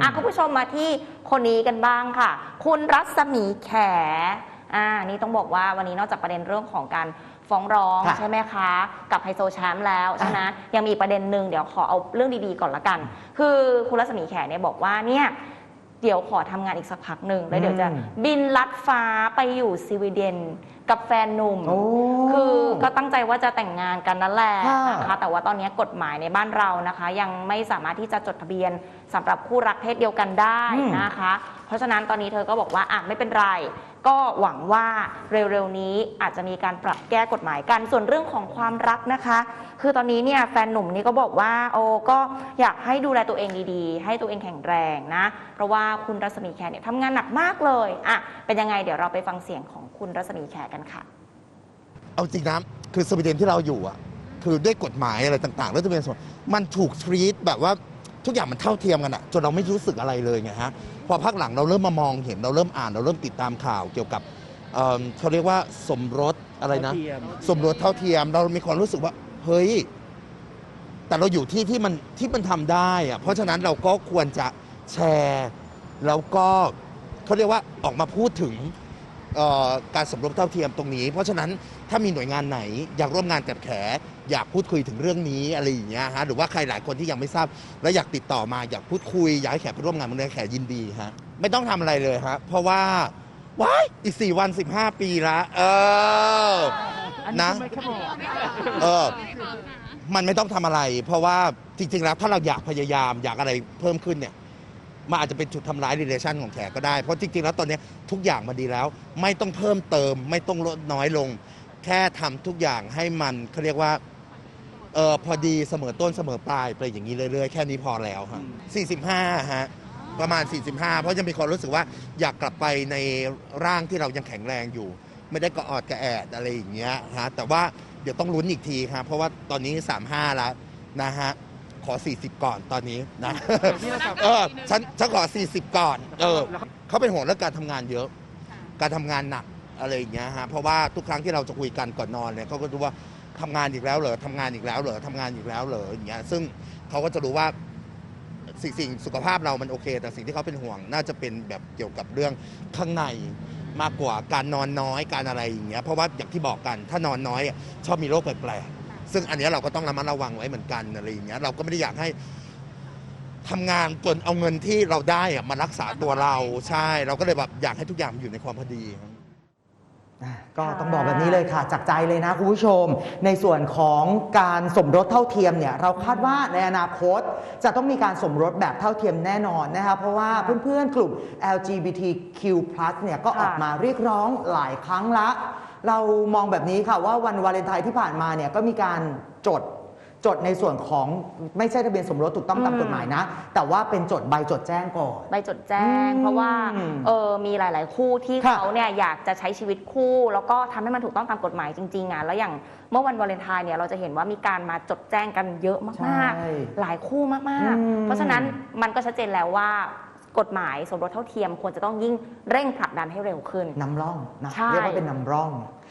อะคุณผู้ชมมาที่คนนี้กันบ้างค่ะ คุณรัศมีแขอ่านี่ต้องบอกว่าวันนี้นอกจากประเด็นเรื่องของการฟ้องร้องค่ะใช่ไหมคะ กับไฮโซแชมป์แล้วใช่ไหมยังมีประเด็นหนึ่งเดี๋ยวขอเอาเรื่องดีๆก่อนละกัน คือคุณรัศมีแขเนี่ยบอกว่าเนี่ยเดี๋ยวขอทำงานอีกสักพักหนึ่งแล้วเดี๋ยวจะอืม บินลัดฟ้าไปอยู่สวีเดน กับแฟนหนุ่ม โอ้ คือก็ตั้งใจว่าจะแต่งงานกันนั่นแหละค่ะนะคะ แต่ว่าตอนนี้กฎหมายในบ้านเรานะคะ ยังไม่สามารถที่จะจดทะเบียนสำหรับคู่รักเพศเดียวกันได้อืม นะคะ เพราะฉะนั้นตอนนี้เธอก็บอกว่าอะไม่เป็นไร ก็หวังว่าเร็วๆนี้อาจจะมีการปรับแก้กฎหมายกัน ส่วนเรื่องของความรักนะคะ คือตอนนี้เนี่ยแฟนหนุ่มนี่ก็บอกว่าโอ้ก็อยากให้ดูแลตัวเองดีๆ ให้ตัวเองแข็งแรงนะ เพราะว่าคุณรัศมีแขเนี่ยทำงานหนักมากเลยอะเป็นยังไงเดี๋ยวเราไปฟังเสียงของคุณรัศมีแขกันค่ะ เอาจริงนะคือสวีเดนที่เราอยู่อะคือด้วยกฎหมายอะไรต่างๆแล้วจะเป็นส่วนมันถูกทรีตแบบว่าทุกอย่างมันเท่าเทียมกันอะจนเราไม่รู้สึกอะไรเลยไงฮะพอพักหลังเราเริ่มมามองเห็นเราเริ่มอ่านเราเริ่มติดตามข่าวเกี่ยวกับเอิ่มเขาเรียกว่าสมรสอะไรนะสมรสเท่าเทียมเรามีความรู้สึกว่า เฮ้ย แต่เราอยู่ที่ที่มันที่มันทำได้อะเพราะฉะนั้นเราก็ควรจะแชร์ แล้วก็เขาเรียกว่าออกมาพูดถึงเอ่อ การสมรสเท่าเทียมตรงนี้ เพราะฉะนั้นถ้ามีหน่วยงานไหนอยากร่วมงานกับแข อยากพูดคุยถึงเรื่องนี้อะไรอย่างเงี้ยฮะหรือว่าใครหลายคนที่ยังไม่ทราบ และอยากติดต่อมาอยากพูดคุย อยากให้แขไปร่วมงานมันเลยแขยินดีฮะไม่ต้องทำอะไรเลยฮะเพราะว่าว้ายอีกสี่วันสิบห้าปีละเออนะเออ มันไม่ต้องทำอะไร เพราะว่าจริงๆแล้วถ้าเราอยากพยายามอยากอะไรเพิ่มขึ้นเนี่ย มันอาจจะเป็นจุดทำร้าย relation ของแขกก็ได้ เพราะจริงๆ แล้วตอนนี้ทุกอย่างมาดีแล้ว ไม่ต้องเพิ่มเติม ไม่ต้องลดน้อยลง แค่ทำทุกอย่างให้มันเขาเรียกว่าเออพอดีเสมอต้นเสมอปลายไปอย่างนี้เรื่อยๆ แค่นี้พอแล้วฮะ45 ฮะ ประมาณ 45 เพราะยังมีความรู้สึกว่าอยากกลับไปในร่างที่เรายังแข็งแรงอยู่ ไม่ได้กระออดกระแอดอะไรอย่างเงี้ยฮะแต่ว่าเดี๋ยวต้องลุ้นอีกทีครับเพราะว่าตอนนี้ 35 แล้วนะฮะ ขอ 40 ก่อนตอนนี้นะ เออฉันฉันขอ 40 ก่อน เออเขาเป็นห่วงเรื่องการทำงานเยอะ การทำงานหนักอะไรอย่างเงี้ยฮะเพราะว่าทุกครั้งที่เราจะคุยกันก่อนนอนเนี่ยเขาก็รู้ว่าทำงานอีกแล้วเหรอทำงานอีกแล้วเหรอทำงานอีกแล้วเหรออย่างเงี้ยซึ่งเขาก็จะรู้ว่า สิ่งสิ่งสุขภาพเรามันโอเค แต่สิ่งที่เขาเป็นห่วงน่าจะเป็นแบบเกี่ยวกับเรื่องข้างในมากกว่าการนอนน้อยการอะไรอย่างเงี้ยเพราะว่าอย่างที่บอกกันถ้านอนน้อยอะชอบมีโรคแปลกๆ ซึ่งอันนี้เราก็ต้องระมัดระวังไว้เหมือนกันอะไรอย่างเงี้ยเราก็ไม่ได้อยากให้ทำงานจนเอาเงินที่เราได้อะมารักษาตัวเราใช่ เราก็เลยแบบอยากให้ทุกอย่างมันอยู่ในความพอดีครับ อะก็ต้องบอกแบบนี้เลยค่ะจากใจเลยนะคุณผู้ชม ในส่วนของการสมรสเท่าเทียมเนี่ยเราคาดว่าในอนาคต จะต้องมีการสมรสแบบเท่าเทียมแน่นอนนะคะเพราะว่าเพื่อนๆกลุ่ม LGBTQ+ เนี่ยก็ออกมาเรียกร้องหลายครั้งละ เรามองแบบนี้ค่ะว่าวันวาเลนไทน์ที่ผ่านมาเนี่ยก็มีการจดจดในส่วนของไม่ใช่ทะเบียนสมรสถูกต้องตามอืมกฎหมายนะ แต่ว่าเป็นจดใบจดแจ้งก่อน ใบจดแจ้งอืมเพราะว่าเออมีหลาย ๆ คู่ที่ค่ะเขาเนี่ยอยากจะใช้ชีวิตคู่ แล้วก็ทำให้มันถูกต้องตามกฎหมายจริง ๆ อะแล้วอย่างเมื่อวันวาเลนไทน์เนี่ยเราจะเห็นว่ามีการมาจดแจ้งกันเยอะมากใช่ๆหลายคู่มากอืมๆเพราะฉะนั้นมันก็ชัดเจนแล้วว่า กฎหมายสมรสเท่าเทียมควรจะต้องยิ่งเร่งผลักดันให้เร็วขึ้น นำร่องนะใช่ เรียกว่าเป็นนำร่อง